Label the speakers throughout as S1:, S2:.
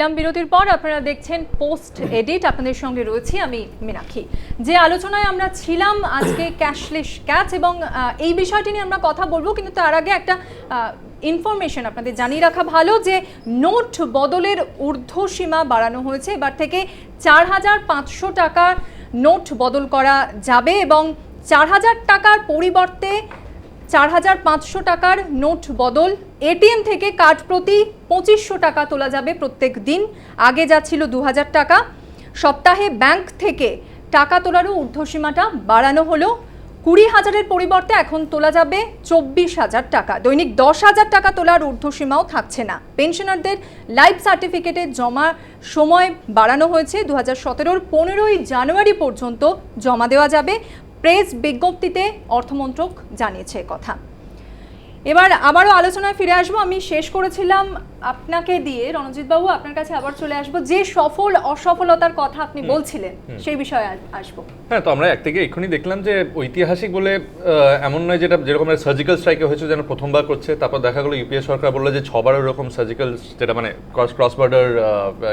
S1: ফিরলাম বিরতির পর আপনারা দেখছেন পোস্ট এডিট। আপনাদের সঙ্গে রয়েছি আমি মীনাক্ষী। যে আলোচনায় আমরা ছিলাম আজকে ক্যাশলেস ক্যাচ এবং এই বিষয়টি নিয়ে আমরা কথা বলব, কিন্তু তার আগে একটা ইনফরমেশন আপনাদের জানিয়ে রাখা ভালো যে নোট বদলের ঊর্ধ্বসীমা বাড়ানো হয়েছে। এবার থেকে চার হাজার পাঁচশো টাকার নোট বদল করা যাবে এবং চার হাজার টাকার পরিবর্তে চার হাজার পাঁচশো টাকার নোট বদল এটিএম থেকে কার্ড প্রতি পঁচিশশো টাকা তোলা যাবে প্রত্যেক দিন। আগে যা ছিল দু টাকা। সপ্তাহে ব্যাংক থেকে টাকা তোলারও ঊর্ধ্বসীমাটা বাড়ানো হলো। কুড়ি হাজারের পরিবর্তে এখন তোলা যাবে চব্বিশ হাজার টাকা। দৈনিক দশ হাজার টাকা তোলার ঊর্ধ্বসীমাও থাকছে না। পেনশনারদের লাইফ সার্টিফিকেটে জমা সময় বাড়ানো হয়েছে। দু হাজার সতেরোর পনেরোই জানুয়ারি পর্যন্ত জমা দেওয়া যাবে। প্রেস বিজ্ঞপ্তিতে অর্থমন্ত্রক জানিয়েছে কথা। এবার আবারও আলোচনায় ফিরে আসব। আমি শেষ করেছিলাম আপনাকে দিয়ে। রণজিৎ বাবু আপনার কাছে আবার চলে আসব। যে সফল অসফলতার কথা আপনি বলছিলেন সেই বিষয়ে আস- আসব।
S2: হ্যাঁ তো আমরা এক থেকে এক্ষুনি দেখলাম যে ঐতিহাসিক বলে এমন নয় যেটা যেরকম সার্জিক্যাল স্ট্রাইকে হয়েছে যেন প্রথমবার করছে তারপর দেখা গেলো ইউপিএ সরকার বলল যে ছবার ওরকম সার্জিক্যাল যেটা মানে ক্রস ক্রস বর্ডার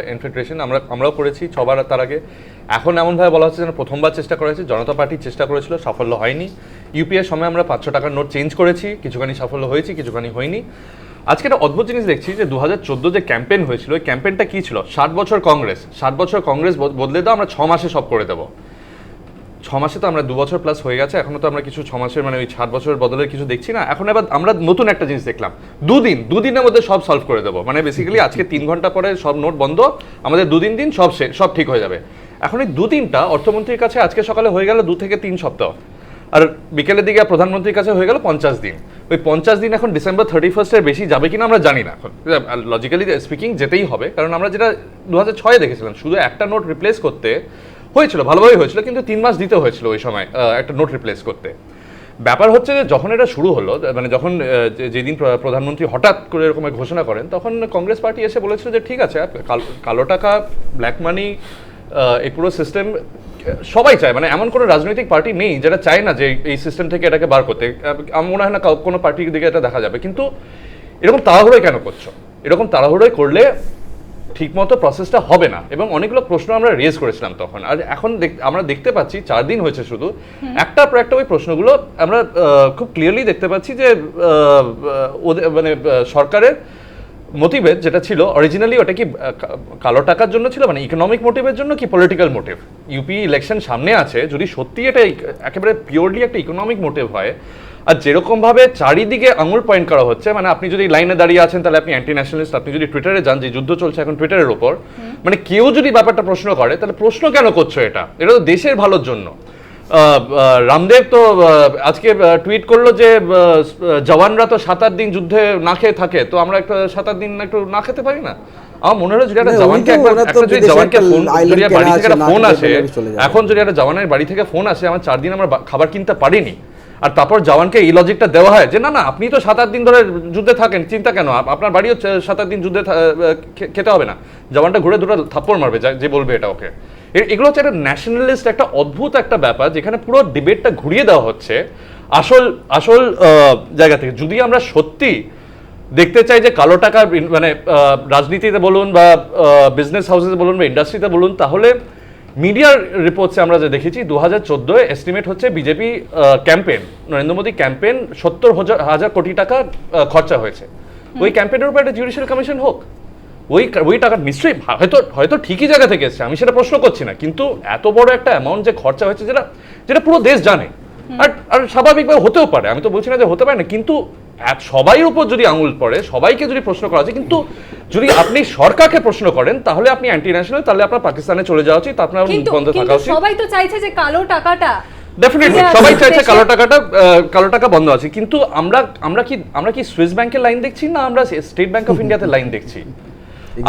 S2: ইনফিল্ট্রেশন আমরা আমরাও করেছি ছবার তার আগে। এখন এমনভাবে বলা হচ্ছে যেন প্রথমবার চেষ্টা করা হয়েছে। জনতা পার্টি চেষ্টা করেছিল, সাফল্য হয়নি। ইউপিএ সময় আমরা পাঁচশো টাকার নোট চেঞ্জ করেছি। কিছুখানি সাফল্য হয়েছি, কিছুখানি হয়নি। আজকে একটা অদ্ভুত জিনিস দেখছি যে দু হাজার চোদ্দ যে ক্যাম্পেইন হয়েছিল, ওই ক্যাম্পেইনটা কি ছিল? ষাট বছর কংগ্রেস। ষাট বছর কংগ্রেস বদলে দাও, আমরা ছ মাসে সব করে দেবো। ছ মাসে তো আমরা দু বছর প্লাস হয়ে গেছে এখনও তো আমরা কিছু ছ মাসের মানে ওই ষাট বছরের বদলে কিছু দেখছি না। এখন এবার আমরা নতুন একটা জিনিস দেখলাম। দুদিন, দুদিনের মধ্যে সব সলভ করে দেবো। মানে বেসিক্যালি আজকে তিন ঘণ্টা পরে সব নোট বন্ধ, আমাদের দুদিন দিন সব সব ঠিক হয়ে যাবে। এখন এই দু তিনটা অর্থমন্ত্রীর কাছে আজকে সকালে হয়ে গেল দু থেকে তিন সপ্তাহ। আর বিকেলের দিকে প্রধানমন্ত্রীর কাছে হয়ে গেল পঞ্চাশ দিন। ওই পঞ্চাশ দিন এখন ডিসেম্বর থার্টি ফার্স্টের বেশি যাবে কিনা আমরা জানি না এখন। লজিক্যালি স্পিকিং যেতেই হবে, কারণ আমরা যেটা দু হাজার ছয়ে দেখেছিলাম, শুধু একটা নোট রিপ্লেস করতে হয়েছিল ভালোভাবেই হয়েছিল, কিন্তু তিন মাস দিতে হয়েছিল ওই সময় একটা নোট রিপ্লেস করতে। ব্যাপার হচ্ছে যে যখন এটা শুরু হলো মানে যখন যেদিন প্রধানমন্ত্রী হঠাৎ করে এরকম ঘোষণা করেন, তখন কংগ্রেস পার্টি এসে বলেছিল যে ঠিক আছে কালো টাকা ব্ল্যাক মানি এই পুরো সিস্টেম সবাই চায় মানে এমন কোনো রাজনৈতিক পার্টি নেই যেটা চায় না যে এই সিস্টেম থেকে এটাকে বার করতে। আমার মনে হয় না কোনো পার্টির দিকে এটা দেখা যাবে। কিন্তু এরকম তাড়াহুড়োই কেন করছ? এরকম তাড়াহুড়োয় করলে ঠিকমতো প্রসেসটা হবে না। এবং অনেকগুলো প্রশ্ন আমরা রেজ করেছিলাম তখন। আর এখন আমরা দেখতে পাচ্ছি চার দিন হয়েছে শুধু একটার পর একটা ওই প্রশ্নগুলো আমরা খুব ক্লিয়ারলি দেখতে পাচ্ছি যে মানে সরকারের মোটিভের যেটা ছিল অরিজিনালি ওটা কি কালো টাকার জন্য ছিল মানে ইকোনমিক মোটিভের জন্য কি পলিটিক্যাল মোটিভ ইউপি ইলেকশন সামনে আছে যদি সত্যি এটা একেবারে পিওরলি একটা ইকোনমিক মোটিভ হয় আর যেরকম ভাবে চারিদিকে আঙুল পয়েন্ট করা হচ্ছে মানে আপনি যদি লাইনে দাঁড়িয়ে আছেন তাহলে আপনি অ্যান্টি ন্যাশনালিস্ট আপনি যদি টুইটারে যান যে যুদ্ধ চলছে এখন টুইটারের ওপর মানে কেউ যদি ব্যাপারটা প্রশ্ন করে তাহলে প্রশ্ন কেন করছ এটা? এটা তো দেশের ভালোর জন্য। রামদেব তো আজকে টুইট করল যে জওয়ানরা তো সাত আট দিন যুদ্ধে না খেয়ে থাকে তো আমরা একটা সাত আট দিন একটু না খেতে পারি না? আমার মনে হলো যদি একটা জওয়ানকে একটা যদি জওয়ানকে ফোন যদি বাড়ি থেকে একটা ফোন আসে। এখন যদি একটা জওয়ানের বাড়ি থেকে ফোন আসে আমার চার দিন আমরা খাবার কিনতে পারিনি আর তারপর জওয়ানকে এই লজিকটা দেওয়া হয় যে না না আপনি তো সাত আট দিন ধরে যুদ্ধে থাকেন চিন্তা কেন? আপনার বাড়িও সাত আট দিন যুদ্ধে খেতে হবে না। জওয়ানটা ঘুরে দুটো থাপ্পড় মারবে যে বলবে এটা ওকে। এগুলো হচ্ছে একটা ন্যাশনালিস্ট একটা অদ্ভুত একটা ব্যাপার যেখানে পুরো ডিবেটটা ঘুরিয়ে দেওয়া হচ্ছে। আসল আসল জায়গা থেকে। যদি আমরা সত্যি দেখতে চাই যে কালো টাকা ইন- মানে রাজনীতিতে বলুন বা বিজনেস হাউসে বলুন বা ইন্ডাস্ট্রিতে বলুন তাহলে মিডিয়ার রিপোর্টসে আমরা যে দেখেছি দু হাজার চোদ্দোয় এস্টিমেট হচ্ছে BJP campaign Narendra Modi campaign সত্তর হাজার হাজার কোটি টাকা খরচা হয়েছে। ওই ক্যাম্পেনের উপর একটা জুডিশিয়াল কমিশন হোক। ওই ওই টাকা নিশ্চয়ই হয়তো হয়তো ঠিকই জায়গা থেকে এসছে আমি সেটা প্রশ্ন করছি না কিন্তু এত বড় একটা অ্যামাউন্ট যে খরচা হয়েছে যেটা যেটা পুরো দেশ জানে। আর আর স্বাভাবিকভাবে হতেও পারে আমি তো বলছি না যে হতে পারে না কিন্তু সবাই উপর যদি আঙুল পড়ে সবাইকে যদি প্রশ্ন করা যায় কিন্তু যদি আপনি সরকারকে প্রশ্ন করেন তাহলে আপনি অ্যান্টি ন্যাশনাল তাহলে আপনার পাকিস্তানে চলে যাওয়া উচিত আপনার বন্ধ থাকা উচিত।
S1: সবাই তো চাইছে যে কালো টাকাটা
S2: ডেফিনেটলি সবাই চাইছে কালো টাকাটা কালো টাকা বন্ধ আছে কিন্তু আমরা আমরা কি আমরা কি সুইস ব্যাংকের লাইন দেখছি না আমরা স্টেট ব্যাংক অফ ইন্ডিয়াতে লাইন দেখছি?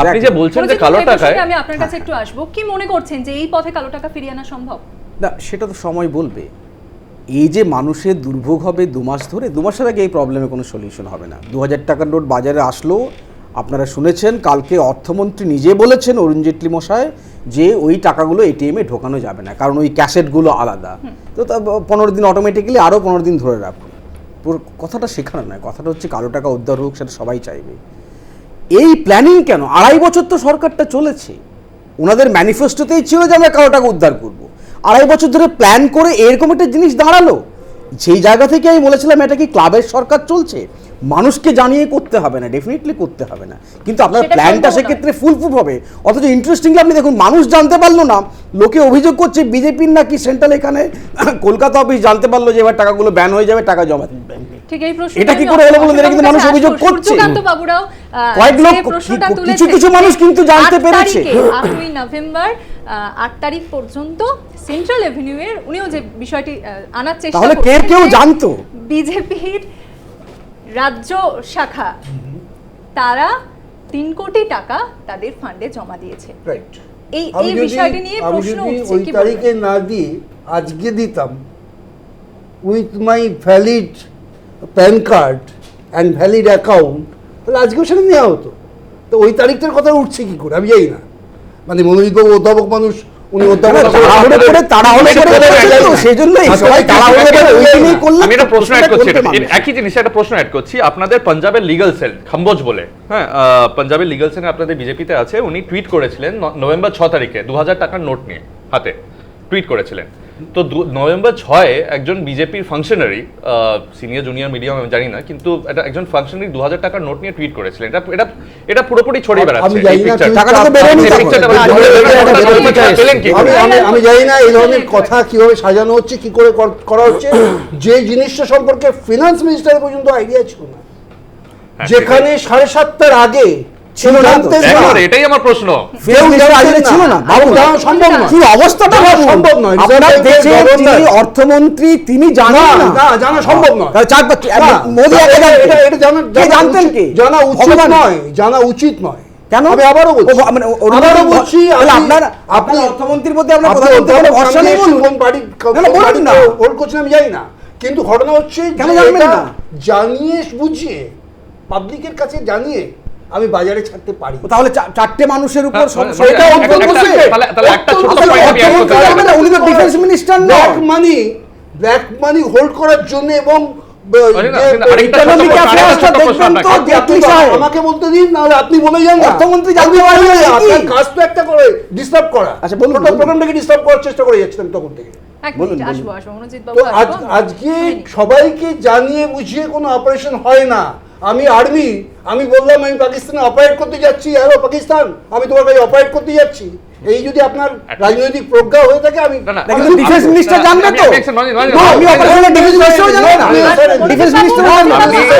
S2: আপনি যে বলছেন যে কালো
S1: এই
S2: টাকায়
S1: আমি আপনার কাছে একটু আসব। কি মনে করছেন যে এই পথে কালো টাকা ফিরিয়ে আনা সম্ভব?
S3: না সেটা তো সময় বলবে। এই যে মানুষের দুর্ভোগ হবে দু মাস ধরে দু মাসের আগে এই প্রবলেমের কোনো সলিউশন হবে না। দু হাজার টাকার নোট বাজারে আসলো। আপনারা শুনেছেন কালকে অর্থমন্ত্রী নিজে বলেছেন অরুণ জেটলি মশাই যে ওই টাকাগুলো এটিএমে ঢোকানো যাবে না কারণ ওই ক্যাসেটগুলো আলাদা। তো তা পনেরো দিন অটোমেটিক্যালি আরও পনেরো দিন ধরে রাখুন। পুরো কথাটা শেখানো নয় কথাটা হচ্ছে কালো টাকা উদ্ধার হোক সেটা সবাই চাইবে। এই প্ল্যানিং কেন? আড়াই বছর তো সরকারটা চলেছে। ওনাদের ম্যানিফেস্টোতেই ছিল যে আমরা কারও টাকা উদ্ধার করব। আড়াই বছর ধরে প্ল্যান করে এরকম একটা জিনিস দাঁড়াল। সেই জায়গা থেকে আমি বলেছিলাম এটা কি ক্লাবের সরকার চলছে? মানুষকে জানিয়ে করতে হবে না ডেফিনেটলি করতে হবে না। কিন্তু আপনার প্ল্যানটা সেক্ষেত্রে ফুল প্রুফ হবে। অথচ ইন্টারেস্টিংলি আপনি দেখুন মানুষ জানতে পারল না। লোকে অভিযোগ করছে বিজেপির নাকি সেন্ট্রাল এখানে কলকাতা অফিস জানতে পারল যে এবার টাকাগুলো ব্যান হয়ে যাবে টাকা জমা ব্যাংকে
S1: ঠিক এই প্রশ্ন
S3: এটা কি করে হলো বলুন? এটা কিন্তু মানুষ অভিযোগ করছে।
S1: সূর্যকান্ত বাবুরাও
S3: কয়েক লোক
S1: যে প্রশ্নটা
S3: কি-
S1: তুলেছেন
S3: কিছু কিছু মানুষ কিন্তু জানতে পেরেছে।
S1: তারিখে, নভেম্বর আহ, তারিখ পর্যন্ত সেন্ট্রাল এভিনিউ এর উনিও যে বিষয়টি আনার চেষ্টা
S3: তাহলে কে কেউ জানতো?
S1: বিজেপির রাজ্য শাখা তারা তিন কোটি টাকা তাদের ফান্ডে জমা দিয়েছে
S4: রাইট
S1: এই এই বিষয়টি নিয়ে প্রশ্ন
S4: যদি
S1: উঠছে কি
S4: তারিখে না দিয়ে আজকে দিতাম with my valid PAN card and valid account তাহলে আজকেও সেটা নেওয়া হতো। তো ওই তারিখটার কথা উঠছে কি করে? আমি জানি না। মানে মনোজিৎ বাবু অধ্যাপক মানুষ উনি অধ্যাপক।
S2: একই জিনিস একটা প্রশ্ন অ্যাড করছি। আপনাদের পাঞ্জাবের লিগাল সেল খাম্বোজ বলে। হ্যাঁ আহ, পাঞ্জাবের লিগাল সেল আপনাদের বিজেপিতে আছে। উনি টুইট করেছিলেন নভেম্বর ছ তারিখে দু হাজার টাকার নোট নিয়ে হাতে। টুইট করেছিলেন। তো নভেম্বর ছয়ে একজন বিজেপির ফাংশনারি সিনিয়র জুনিয়র মিডিয়াম আমি জানি না কিন্তু এটা একজন ফাংশনারি দু হাজার টাকার নোট নিয়ে টুইট করেছিলেন। এটা এটা এটা পুরোপুরি ছড়িয়ে বেড়াচ্ছে
S4: আমি জানি না
S2: এই
S4: ধরনের কথা কীভাবে সাজানো হচ্ছে কি করে করা হচ্ছে। যে জিনিসটা সম্পর্কে ফিনান্স মিনিস্টারের পর্যন্ত আইডিয়া ছিল না।
S2: হ্যাঁ,
S4: যেখানে সাড়ে সাতটার আগে
S3: ছিল না
S2: এটাই আমার প্রশ্ন।
S4: কেউ
S3: ছিল না।
S4: সম্ভব নয়।
S3: কি অবস্থাটা
S4: সম্ভব নয়।
S3: আপনার
S4: রিজার্ভ
S3: দেশে
S4: ব্যাংকের
S3: অর্থমন্ত্রী তিনি জানেন
S4: না, জানা সম্ভব নয়।
S3: চার পাঁচ- মোদি
S4: এটা- এটা- জানা-
S3: কে জানতেন কে?
S4: জানা উচিত নয় জানা উচিত নয়।
S3: কেন?
S4: আমি আবারও বলছি।
S3: মানে
S4: আবারও বলছি
S3: আপনার
S4: আপনি
S3: আপনার অর্থমন্ত্রীর মধ্যে আপনার কোনো ভরসা নেই বলুন।
S4: কোন বাড়ি
S3: বলুন না।
S4: হোল্ড করছেন আমি জানি না। কিন্তু ঘটনা হচ্ছে
S3: কেন জানবেন না?
S4: জানিয়ে বুঝিয়ে পাবলিকের কাছে জানিয়ে আমি বাজারে ছাড়তে পারি।
S3: তাহলে চারটে মানুষের উপর বসে উনি তো defence minister
S4: black money black money hold করার জন্য এবং ব-
S2: আরে না,
S4: যে-
S2: কিন্তু আরেকটা ছোট
S3: economic
S2: প্রশ্ন,
S3: affairs
S2: আরেকটা ছোট
S3: টা
S2: প্রশ্ন
S3: দেখবেন
S2: আপনাকে।
S3: তো।
S4: আমাকে বলতে দিন নাহলে আপনি বলে যান
S3: অর্থমন্ত্রী?
S4: আপনার কাজ একটা করে ডিস্টার্ব করা।
S3: আচ্ছা, বলুন,
S4: টোটাল প্রোগ্রামটাকে ডিস্টার্ব করার চেষ্টা করে যাচ্ছিলাম তখন থেকে। আজকে সবাইকে জানিয়ে বুঝিয়ে কোনো অপারেশন হয় না। আমি আর্মি, আমি বললাম আমি পাকিস্তানে অপারেট করতে যাচ্ছি। হ্যালো, পাকিস্তান, আমি তোমার কাছে অপারেট করতে যাচ্ছি। এই যদি আপনার রাজনৈতিক প্রজ্ঞা হয়ে থাকে আমি
S2: না, না,
S3: না, কিন্তু ডিফেন্স মিনিস্টার
S2: না,
S3: জানবে তো?
S2: আমি
S3: অপারেশনের ডিফেন্স মিনিস্টার জানবে না। ডিফেন্স মিনিস্টার জানবে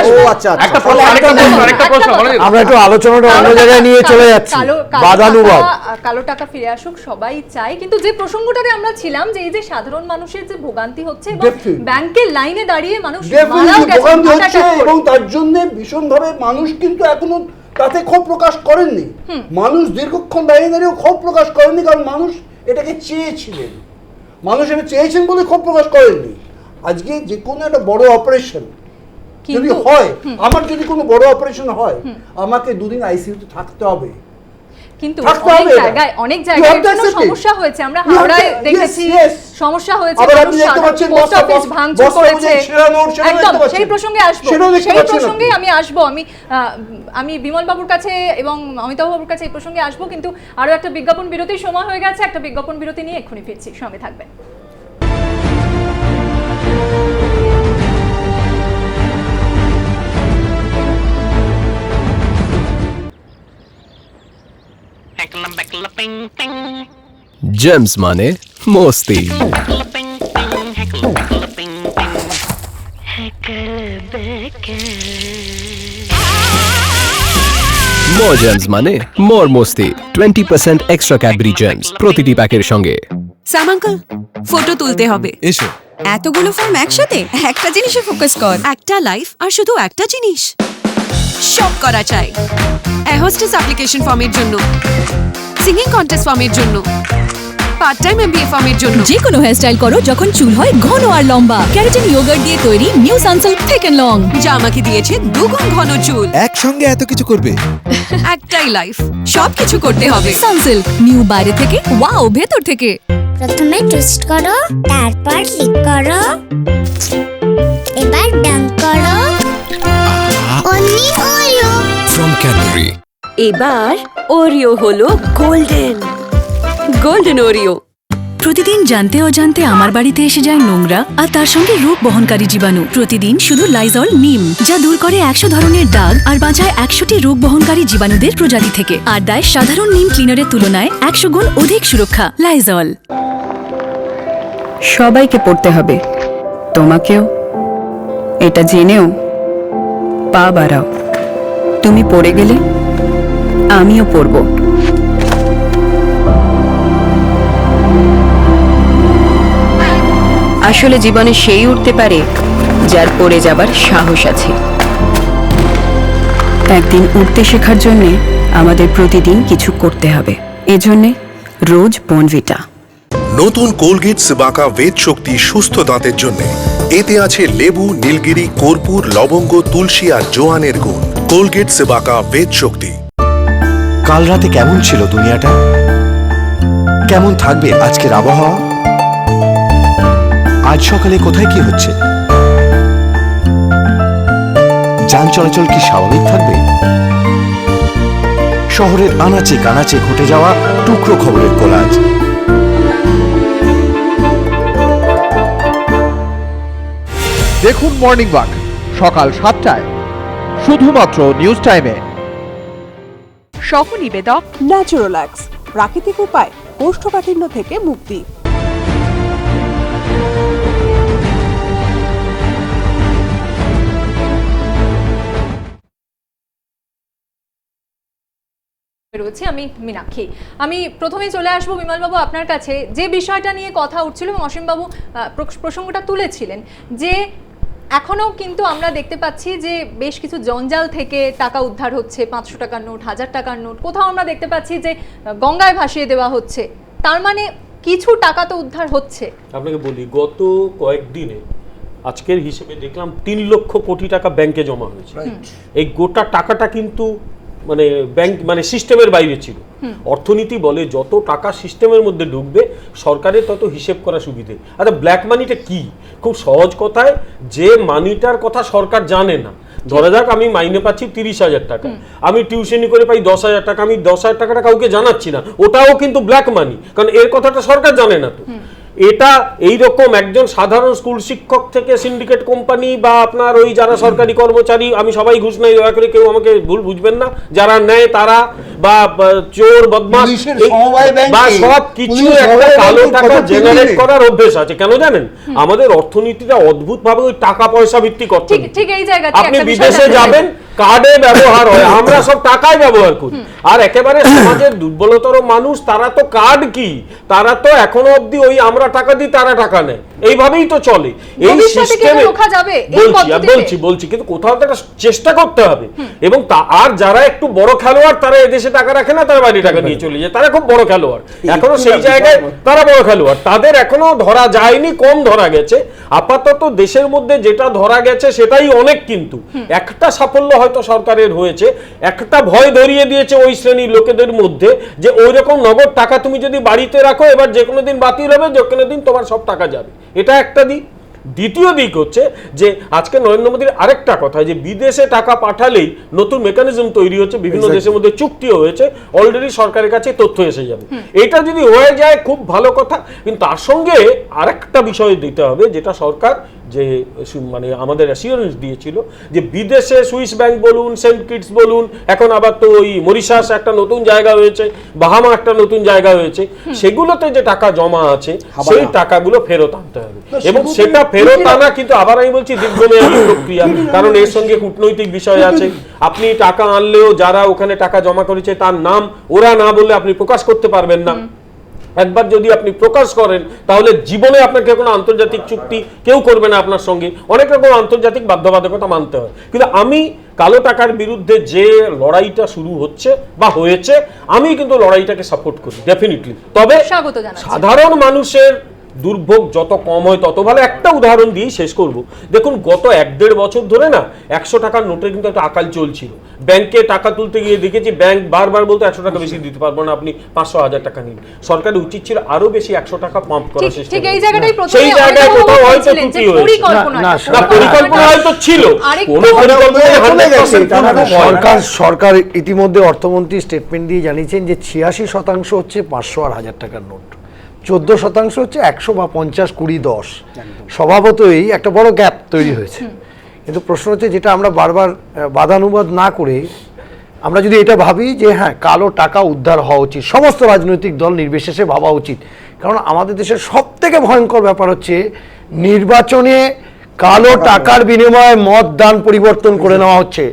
S3: ও আচ্ছা আচ্ছা।
S2: একটা প্রশ্ন আরেকটা প্রশ্ন আরেকটা প্রশ্ন
S5: আমরা একটু আলোচনাটা অন্য
S1: কালো
S5: জায়গায়
S1: টাকা-
S5: নিয়ে চলে যাচ্ছি। বাদানুবাদ
S1: কালো টাকা ফিরে আসুক সবাই চাই কিন্তু যে প্রসঙ্গটাতে আমরা ছিলাম যে এই যে সাধারণ মানুষের যে ভোগান্তি হচ্ছে এবং ব্যাংকের লাইনে দাঁড়িয়ে মানুষ মারাও গেছে।
S4: এবং তার জন্য ভীষণভাবে মানুষ কিন্তু এখনও তাতে ক্ষোভ প্রকাশ করেননি। মানুষ দীর্ঘক্ষণ দাঁড়িয়ে দাঁড়িয়ে ক্ষোভ প্রকাশ করেননি কারণ মানুষ এটাকে চেয়েছিলেন। মানুষ এটা চেয়েছেন বলে ক্ষোভ প্রকাশ করেননি। আজকে যে কোনো একটা বড় অপারেশন যদি হয় আমার যদি কোনো বড় অপারেশন হয় আমাকে দুদিন আইসিইউতে থাকতে হবে।
S1: কিন্তু অনেক জায়গায় অনেক জায়গায়. সমস্যা হয়েছে। আমরা হাওড়ায় দেখেছি। সমস্যা হয়েছে পোস্ট অফিস ভাঙচুর করেছে। একদম সেই প্রসঙ্গে আসব। সেই
S4: প্রসঙ্গেই
S1: প্রসঙ্গে আমি আসব। আমি আমি বিমল বাবুর কাছে এবং অমিতাভ বাবুর কাছে এই প্রসঙ্গে আসব। কিন্তু আরও একটা বিজ্ঞাপন বিরতির সময় হয়ে গেছে। একটা বিজ্ঞাপন বিরতি নিয়ে এক্ষুনি ফিরছি। সঙ্গে থাকবেন।
S5: জেমস মানে মস্তি. মোর জেমস মানে মোর মস্তি twenty percent extra Cadbury Gems প্রতিটি প্যাকের সঙ্গে।
S6: স্যাম আঙ্কেল ফটো তুলতে হবে।
S5: এসো।
S6: এতগুলো ফর্ম একসাথে? একটা জিনিসে ফোকাস কর। একটা লাইফ আর শুধু একটা জিনিস। সব করা চাই। এয়ার হোস্টেস অ্যাপ্লিকেশন ফর্মের জন্য সিঙ্গিং কন্টেস্ট ফর্মের জন্য পার্ট টাইম এমবিএ ফর্মের জন্য।
S7: যে কোনো হেয়ারস্টাইল করো যখন চুল হয় ঘন আর লম্বা। ক্যারাটিন ইয়োগার্ট দিয়ে তৈরি new Sunsilk thick and long
S6: যা আমাকে দিয়েছে দুগুণ ঘন চুল।
S8: একসঙ্গে এত কিছু করবে?
S6: একটাই লাইফ সব কিছু করতে হবে।
S7: সানসিল্ক নিউ বাইরে থেকে ওয়াও ভেতর থেকে।
S9: প্রথমে টুইস্ট করো তারপর ক্লিক করো। এবার ডান করো। অনি ওয়ো
S8: ফ্রম ক্যাডবেরি
S6: এবার ওরিও হলো গোল্ডেন। Golden Oreo.
S7: প্রতিদিন জানতে অজান্তে আমার বাড়িতে এসে যায় নোংরা আর তার সঙ্গে রোগ বহনকারী জীবাণু। প্রতিদিন শুধু লাইজল নিম যা দূর করে একশো ধরনের দাগ আর বাঁচায় একশোটি রোগ বহনকারী জীবাণুদের প্রজাতি থেকে আর দেয় সাধারণ নিম ক্লিনারের তুলনায় একশো গুণ অধিক সুরক্ষা। লাইজল
S8: সবাইকে পড়তে হবে। তোমাকেও। এটা জেনেও। পা বাড়াও। তুমি পড়ে গেলে আমিও পড়ব। আসলে জীবনে সেই উঠতে পারে যার পড়ে যাবার সাহস আছে। একদিন উঠতে শেখার জন্যে আমাদের প্রতিদিন কিছু করতে হবে। এজন্যে রোজ বনভিটা।
S10: নতুন কোলগেট সিবাকা বেদ শক্তি সুস্থ দাঁতের জন্য এতে আছে লেবু, নীলগিরি, কর্পূর, লবঙ্গ, তুলসী আর জোয়ানের গুণ। Colgate Cibaca Ved Shakti.
S11: কাল রাতে কেমন ছিল দুনিয়াটা? কেমন থাকবে আজকের আবহাওয়া? আজ সকালে কোথায় কি হচ্ছে? যান চলাচল কি স্বাভাবিক থাকবে? শহরের আনাচে কানাচে ঘটে যাওয়া টুকরো খবরের কোলাজ।
S12: দেখুন মর্নিং ওয়াক সকাল সাতটায় শুধুমাত্র নিউজ টাইমে
S8: সহ নিবেদক ন্যাচুরালাক্স প্রাকৃতিক উপায় কোষ্ঠকাঠিন্য থেকে মুক্তি।
S1: রয়েছে আমি মীনাক্ষী। আমি প্রথমেই চলে আসব বিমলবাবু আপনার কাছে। যে বিষয়টা নিয়ে কথা উঠছিল এবং অসীমবাবু আহ, প্রস- প্রসঙ্গটা তুলেছিলেন যে এখনও কিন্তু আমরা দেখতে পাচ্ছি যে বেশ কিছু জঞ্জাল থেকে টাকা উদ্ধার হচ্ছে পাঁচশো টাকার নোট হাজার টাকার নোট। কোথাও আমরা দেখতে পাচ্ছি যে গঙ্গায় ভাসিয়ে দেওয়া হচ্ছে। তার মানে কিছু টাকা তো উদ্ধার হচ্ছে।
S13: আপনাকে বলি গত কয়েকদিনে আজকের হিসেবে দেখলাম তিন লক্ষ কোটি টাকা ব্যাংকে জমা হয়েছে। এই গোটা টাকাটা কিন্তু মানে ব্যাংক মানে সিস্টেমের বাইরে ছিল। অর্থনীতি বলে যত টাকা সিস্টেমের মধ্যে ঢুকবে সরকারের তত হিসেব করা সুবিধে। আচ্ছা ব্ল্যাক মানিটা কি? খুব সহজ কথায় যে মানিটার কথা সরকার জানে না। ধরা যাক আমি মাইনে পাচ্ছি তিরিশ হাজার টাকা। আমি টিউশনি করে পাই দশ হাজার টাকা আমি দশ হাজার টাকাটা কাউকে জানাচ্ছি না। ওটাও কিন্তু ব্ল্যাক মানি কারণ এর কথাটা সরকার জানে না তো। এটা এই রকম একজন সাধারণ স্কুল শিক্ষক থেকে সিন্ডিকেট কোম্পানি বা আপনার ওই যারা সরকারি কর্মচারী আমি সবাই ঘুষ নেই দয়া করে কেউ আমাকে ভুল বুঝবেন না। যারা নেয় তারা বা চোর বদমাশ বা সব কিছু একটা কালো টাকা জেনারেট করার অভ্যেস আছে কেন জানেন? আমাদের অর্থনীতিটা অদ্ভুত ভাবে ওই টাকা পয়সা ভিত্তিক
S1: ঠিক
S13: অর্থনীতি।
S1: ঠিক এই জায়গাতে
S13: আপনি বিদেশে যাবেন কার্ডে ব্যবহার হয় আমরা সব টাকায় ব্যবহার করি। আর একেবারে সমাজের দুর্বলতর মানুষ তারা তো কার্ড কি? তারা তো এখনও অবধি ওই আমরা টাকা দিই তারা টাকা নেয়। এইভাবেই তো চলে। এই সিস্টেমে
S1: এটা রোখা যাবে?
S13: বলছি আর বলছি বলছি কিন্তু কোথাও তো একটা চেষ্টা করতে হবে। এবং তা আর যারা একটু বড় খেলোয়াড় তারা এদেশে টাকা রাখে না তারা বাইরে টাকা নিয়ে চলে যায়। তারা খুব বড় খেলোয়াড়। এখনও সেই জায়গায় তারা বড় খেলোয়াড়। তাদের এখনও ধরা যায়নি কম ধরা গেছে। আপাতত দেশের মধ্যে যেটা ধরা গেছে সেটাই অনেক কিন্তু। একটা সাফল্য হয়তো সরকারের হয়েছে। একটা ভয় ধরিয়ে দিয়েছে ওই শ্রেণির লোকেদের মধ্যে যে ওই রকম নগদ টাকা তুমি যদি বাড়িতে রাখো এবার যে কোনো দিন বাতিল হবে যে কোনো দিন তোমার সব টাকা যাবে। এটা একটা দিক। দ্বিতীয় দিক হচ্ছে যে আজকে নরেন্দ্র মোদীর আরেকটা কথা যে বিদেশে টাকা পাঠালেই নতুন মেকানিজম তৈরি হচ্ছে বিভিন্ন দেশের মধ্যে চুক্তিও হয়েছে অলরেডি সরকারের কাছে তথ্য এসে যাবে। এটা যদি হয়ে যায় খুব ভালো কথা। কিন্তু তার সঙ্গে আরেকটা বিষয় দিতে হবে যেটা সরকার যে মানে আমাদের অ্যাসিওরেন্স দিয়েছিল যে বিদেশে সুইস ব্যাংক বলুন সেন্ট কিটস বলুন এখন আবার তো ওই মরিশাস একটা নতুন জায়গা হয়েছে বাহামা একটা নতুন জায়গা হয়েছে সেগুলোতে যে টাকা জমা আছে সেই টাকাগুলো ফেরত আনতে হবে। এবং সেটা ফেরত আনা কিন্তু আবার আমি বলছি দীর্ঘমেয়াদী প্রক্রিয়া কারণ এর সঙ্গে কূটনৈতিক বিষয় আছে। আপনি টাকা আনলেও যারা ওখানে টাকা জমা করেছে তার নাম ওরা না বললে আপনি প্রকাশ করতে পারবেন না। একবার যদি আপনি প্রকাশ করেন তাহলে জীবনে আপনাকে কোনো আন্তর্জাতিক চুক্তি কেউ করবে না আপনার সঙ্গে। অনেক রকম আন্তর্জাতিক বাধ্যবাধকতা মানতে হয়। কিন্তু আমি কালো টাকার বিরুদ্ধে যে লড়াইটা শুরু হচ্ছে বা হয়েছে আমি কিন্তু লড়াইটাকে সাপোর্ট করি ডেফিনেটলি তবে সাধারণ মানুষের দুর্ভোগ যত কম হয় তত ভালো। একটা উদাহরণ দিয়ে শেষ করব। দেখুন গত এক দেড় বছর ধরে না একশো টাকার নোটের কিন্তু একটা আকাল চলছিল। ব্যাংকে টাকা তুলতে গিয়ে দেখেছি ব্যাংক বারবার বলতে একশো টাকা বেশি দিতে পারব না আপনি পাঁচশো হাজার টাকা নিন। সরকারের উচিত ছিল আরও বেশি একশো টাকা পাম্প করার চেষ্টা
S1: ঠিক
S13: করা।
S1: এই জায়গাটাই প্রথমে
S13: সেই জায়গায় কোথাও হয়তো ত্রুটি হয়েছে।
S1: পরিকল্পনা
S11: না,
S13: না পরিকল্পনা হয়তো ছিল।
S1: আরেকটু
S13: কোনো পরিকল্পনা
S4: চলে গেছে,
S13: 100%
S4: টানা
S13: পূর্ণ না।
S11: সরকার সরকার ইতিমধ্যে অর্থমন্ত্রী স্টেটমেন্ট দিয়ে জানিয়েছেন যে ছিয়াশি শতাংশ হচ্ছে পাঁচশো আর হাজার টাকার নোট। চোদ্দ শতাংশ হচ্ছে একশো বা পঞ্চাশ কুড়ি দশ। স্বভাবতই একটা বড় গ্যাপ তৈরি হয়েছে। কিন্তু প্রশ্ন হচ্ছে যেটা আমরা বারবার বাদানুবাদ না করে আমরা যদি এটা ভাবি যে হ্যাঁ কালো টাকা উদ্ধার হওয়া উচিত সমস্ত রাজনৈতিক দল নির্বিশেষে ভাবা উচিত। কারণ আমাদের দেশের সব থেকে ভয়ঙ্কর ব্যাপার হচ্ছে নির্বাচনে কালো টাকার বিনিময়ে। মত দান পরিবর্তন করে নেওয়া হচ্ছে।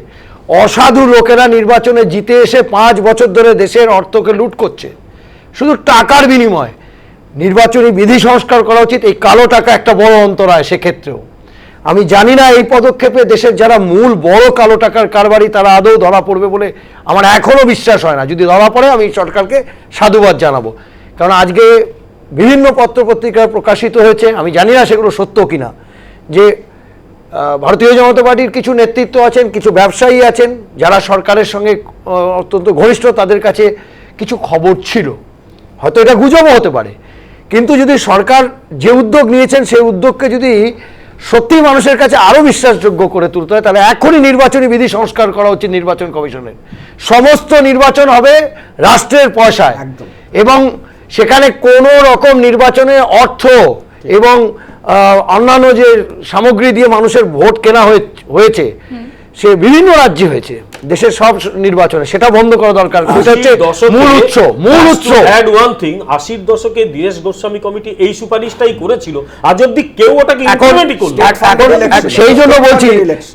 S11: অসাধু লোকেরা নির্বাচনে জিতে এসে পাঁচ বছর ধরে দেশের অর্থকে লুট করছে। শুধু টাকার বিনিময়। নির্বাচনী বিধি সংস্কার করা উচিত, এই কালো টাকা একটা বড় অন্তরায় সেক্ষেত্রেও। আমি জানি না এই পদক্ষেপে দেশের যারা মূল বড় কালো টাকার কারবারি, তারা আদৌ ধরা পড়বে বলে আমার এখনও বিশ্বাস হয় না। যদি ধরা পড়ে, আমি সরকারকে সাধুবাদ জানাব। কারণ আজকে বিভিন্ন পত্রপত্রিকায় প্রকাশিত হয়েছে, আমি জানি না সেগুলো সত্য কিনা, যে ভারতীয় জনতা পার্টির কিছু নেতৃত্ব আছেন, কিছু ব্যবসায়ী আছেন, যারা সরকারের সঙ্গে অত্যন্ত ঘনিষ্ঠ, তাদের কাছে কিছু খবর ছিল। হয়তো এটা গুজবও হতে পারে। কিন্তু যদি সরকার যে উদ্যোগ নিয়েছেন সেই উদ্যোগকে যদি সত্যি মানুষের কাছে আরও বিশ্বাসযোগ্য করে তুলতে হয় তাহলে এখনই নির্বাচনী বিধি সংস্কার করা উচিত নির্বাচন কমিশনের। সমস্ত নির্বাচন হবে রাষ্ট্রের পয়সায়। এবং সেখানে কোনো রকম নির্বাচনে অর্থ এবং অন্যান্য যে সামগ্রী দিয়ে মানুষের ভোট কেনা হয়ে- হয়েছে সে বিভিন্ন রাজ্যে হয়েছে। দেশের সব নির্বাচনে সেটা বন্ধ করা দরকার। সেটা হচ্ছে মূল উৎস মূল উৎস।
S13: add one thing, আশির দশকে দীনেশ গোস্বামী কমিটি এই সুপারিশটাই করেছিল। আজ অব্দি কেউ ওটাকে ইমপ্লিমেন্টই করল
S11: এখন সেই জন্য বলছি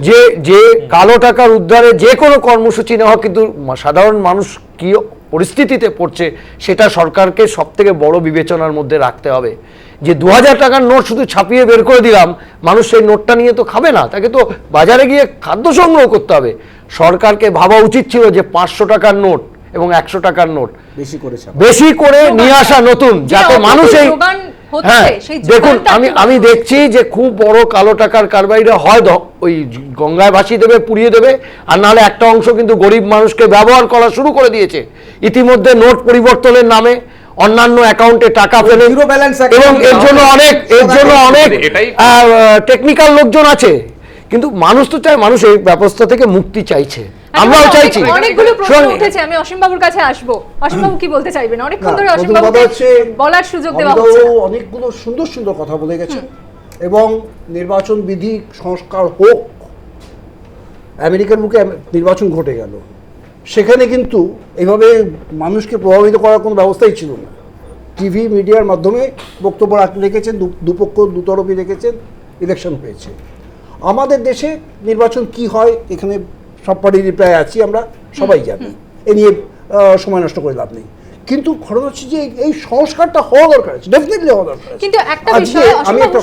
S11: যে যে কালো টাকার উদ্ধারে যে কোনো কর্মসূচি নেওয়া কিন্তু সাধারণ মানুষ কি পরিস্থিতিতে পড়ছে সেটা সরকারকে সব থেকে বড় বিবেচনার মধ্যে রাখতে হবে। যে দু হাজার টাকার নোট শুধু ছাপিয়ে বের করে দিলাম মানুষ সেই নোটটা নিয়ে তো খাবে না। তাকে তো বাজারে গিয়ে খাদ্য সংগ্রহ করতে হবে। সরকারকে ভাবা উচিত ছিল যে পাঁচশো টাকার নোট এবং একশো টাকার নোট
S3: বেশি করে
S11: বেশি করে নিয়ে আসা নতুন যাতে মানুষ এই হ্যাঁ দেখুন আমি আমি দেখছি যে খুব বড় কালো টাকার কারবারিরা হয় ওই গঙ্গায় ভাসিয়ে দেবে পুড়িয়ে দেবে আর নাহলে একটা অংশ কিন্তু গরিব মানুষকে ব্যবহার করা শুরু করে দিয়েছে। ইতিমধ্যে নোট পরিবর্তনের নামে অন্যান্য অ্যাকাউন্টে টাকা ফেলে। এবং এর জন্য অনেক এর জন্য অনেক টেকনিক্যাল লোকজন আছে। কিন্তু মানুষ তো চায় মানুষ এই ব্যবস্থা থেকে মুক্তি চাইছে। আমরাও চাইছি।
S1: অনেকগুলো প্রশ্ন উঠেছে আমি অসীম বাবুর কাছে আসব। অসীম বাবু কি বলতে চাইবেন? অনেকক্ষণ
S4: না,
S1: ধরে অসীম বাবুকে
S4: হচ্ছে,
S1: বলার সুযোগ দেওয়া হচ্ছে।
S4: অনেকগুলো সুন্দর সুন্দর কথা বলে গেছে এবং নির্বাচন বিধি সংস্কার হোক আমেরিকার বুকে আম- নির্বাচন ঘটে গেল। সেখানে কিন্তু এভাবে মানুষকে প্রভাবিত করার কোনো ব্যবস্থাই ছিল না। টিভি মিডিয়ার মাধ্যমে বক্তব্য রাখ- রেখেছেন দু- দুপক্ষ দুতরফই রেখেছেন ইলেকশন হয়েছে। আমাদের দেশে নির্বাচন কি হয় এখানে সব পার্টিরই প্রায় আছি আমরা সবাই জানি। এ নিয়ে সময় নষ্ট করে লাভ নেই। কিন্তু ঘটনা হচ্ছে যে এই- সংস্কারটা হওয়া দরকার আছে ডেফিনেটলি হওয়া দরকার
S1: কিন্তু একটা বিষয়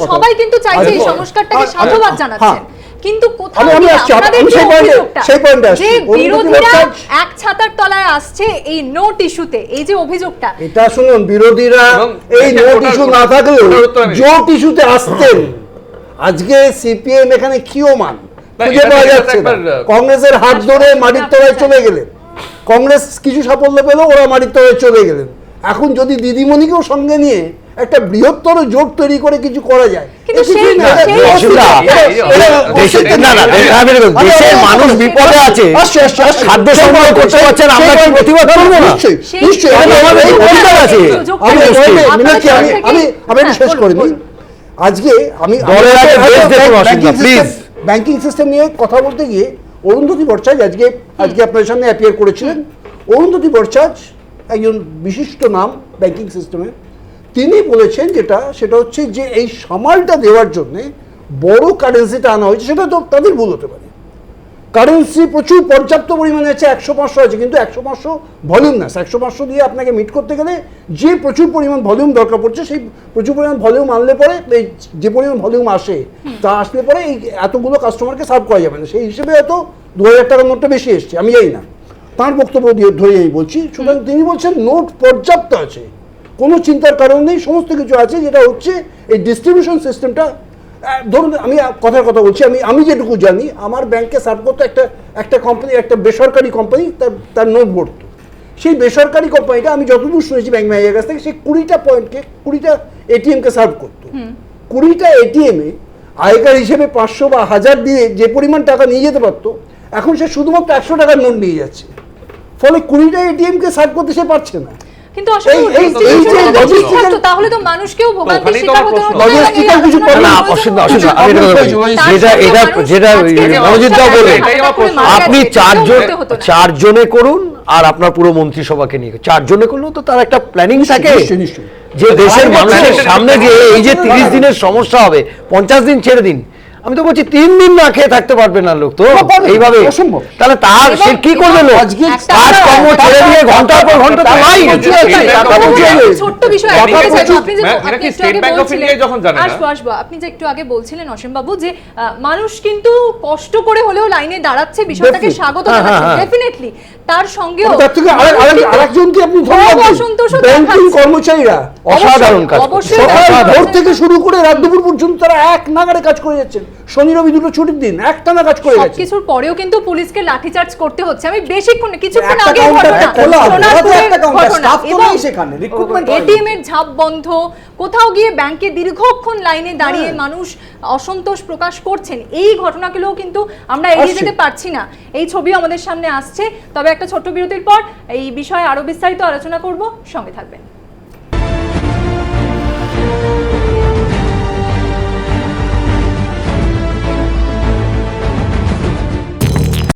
S1: সবাই কিন্তু চাইছে এই সংস্কারটাকে সাধুবাদ
S4: হ্যাঁ,
S1: জানাচ্ছেন। কিন্তু কোথাও
S4: আমি- আমি আসছি, আমি-
S1: আপনাদের
S4: আমি
S1: যে
S4: সেই point সেই point আসছি।
S1: বিরোধীরা এক ছাতার তলায় আসছে এই নোট ইস্যুতে এই যে অভিযোগটা।
S4: এটা শুনুন বিরোধীরা এই নোট ইস্যু না থাকলেও। জোট ইস্যুতে আসতেন আজকে সিপিএম এখানে ক্ষীয়মান।
S2: না,
S4: খুঁজে পাওয়া যাচ্ছে কংগ্রেসের হাত ধরে মাটির তলায় চলে গেলেন। কংগ্রেস কিছু সাফল্য পেল ওরা মাটির তলায় চলে গেলেন। এখন যদি দিদিমণিকেও সঙ্গে নিয়ে একটা বৃহত্তর জোট তৈরি করে কিছু করা যায়।
S11: মানুষ বিপদে আছে। খাদ্য সংগ্রহ করতে পারছেন, আমরা কি প্রতিবাদ করব? না?
S4: নিশ্চয়ই, আমি আমি শেষ আজকে আমি। ব্যাংকিং সিস্টেম নিয়ে কথা বলতে গিয়ে অরুন্ধতী ভট্টাচার্য আজকে আজকে আপনাদের সামনে অ্যাপিয়ার করেছিলেন। অরুন্ধতী ভট্টাচার্য একজন বিশিষ্ট নাম ব্যাংকিং সিস্টেমে তিনি বলেছেন যেটা সেটা হচ্ছে যে এই সামালটা দেওয়ার জন্য বড় কারেন্সিটা আনা হয়েছে সেটা তো তাদের ভুল হতে পারে। কারেন্সি প্রচুর পর্যাপ্ত পরিমাণে আছে একশো পাঁচশো আছে কিন্তু একশো পাঁচশো ভলিউম না। একশো পাঁচশো দিয়ে আপনাকে মিট করতে গেলে যে প্রচুর পরিমাণ ভলিউম দরকার পড়ছে সেই প্রচুর পরিমাণ ভলিউম আনলে পরে এই যে পরিমাণ ভলিউম আসে তা আসলে পরে এই এতগুলো কাস্টমারকে সার্ভ করা যাবে না। সেই হিসেবে হয়তো দু হাজার টাকার নোটটা বেশি এসছে আমি জানি না। তার বক্তব্য দিয়ে ধরে আমি বলছি। সুতরাং তিনি বলছেন নোট পর্যাপ্ত আছে। কোনো চিন্তার কারণ নেই সমস্ত কিছু আছে যেটা হচ্ছে এই ডিস্ট্রিবিউশন সিস্টেমটা ধরুন আমি কথার কথা বলছি আমি আমি যেটুকু জানি আমার ব্যাংকে সার্ভ করতো একটা একটা কোম্পানি একটা বেসরকারি কোম্পানি তার তার নোট ভরতো সেই বেসরকারি কোম্পানিটা আমি যতদূর শুনেছি ব্যাংক ম্যানেজার কাছ থেকে সেই কুড়িটা পয়েন্টকে কুড়িটা এটিএমকে সার্ভ করতো। কুড়িটা এটিএমে আয়কার হিসেবে পাঁচশো বা হাজার দিয়ে যে পরিমাণ টাকা নিয়ে যেতে পারতো এখন সে শুধুমাত্র একশো টাকার নোট নিয়ে যাচ্ছে। ফলে কুড়িটা এটিএমকে সার্ভ করতে সে পারছে না।
S1: কিন্তু আসলে
S4: এই- যে
S1: তাহলে তো মানুষকেও ভোগান্তির শিকার হতে
S2: প্রশ্ন।
S1: হতো
S4: কিছু
S11: না অসুবিধা অসুবিধা আমি এটা
S4: problem
S11: বলছি।
S4: হয়েছে।
S1: তার
S11: যেটা এটা যেটা মনোজিৎ দা বলেন
S1: আছে, হঠাৎ করে মারা
S11: আপনি চারজন চারজনে করুন আর আপনার পুরো মন্ত্রিসভাকে নিয়ে চারজনে করলেও তো তার একটা প্ল্যানিং থাকে। যে দেশের মানুষের সামনে গিয়ে এই যে তিরিশ দিনের সমস্যা হবে পঞ্চাশ দিন ছেড়ে দিন আমি তো বলছি তিন দিন না খেয়ে থাকতে পারবে না লোক তো। এইভাবে।
S4: অসম্ভব।
S11: তাহলে তার সে কি করবে লোক? কাজ কর্ম ছেড়ে দিয়ে ঘণ্টার পর ঘণ্টা তো নাই।
S1: ছোট্ট বিষয় আপনি
S2: যখন
S1: আসব আসব। আপনি যে একটু আগে বলছিলেন অসীম বাবু যে মানুষ কিন্তু কষ্ট করে হলেও লাইনে দাঁড়াচ্ছে বিষয়টাকে স্বাগত
S11: হ্যাঁ,
S1: জানাচ্ছে।
S11: হ্যাঁ,
S1: ডেফিনেটলি তার
S4: আরেকজনকে আপনি ব্যাংকিং কর্মচারীরা
S11: অসাধারণ কাজ
S4: ভোর থেকে শুরু করে রাত দুপুর পর্যন্ত তারা এক নাগারে কাজ করে যাচ্ছেন। শনি রবি দুটো ছুটির দিন একটানা কাজ করে যাচ্ছেন
S1: সবকিছুর পরেও কিন্তু পুলিশকে লাঠিচার্জ করতে হচ্ছে। আমি বেশিক্ষণ কিছুক্ষণ আগে। এটিএম এর ঝাপ বন্ধ কোথাও গিয়ে ব্যাংকে দীর্ঘক্ষণ লাইনে দাঁড়িয়ে
S3: হ্যাঁ।
S1: মানুষ অসন্তোষ প্রকাশ করছেন। এই ঘটনাগুলোও কিন্তু আমরা এড়িয়ে যেতে পারছি না। এই ছবিও আমাদের সামনে আসছে। তবে একটা ছোট্ট বিরতির পর এই বিষয়ে আরও বিস্তারিত আলোচনা করব। সঙ্গে থাকবেন।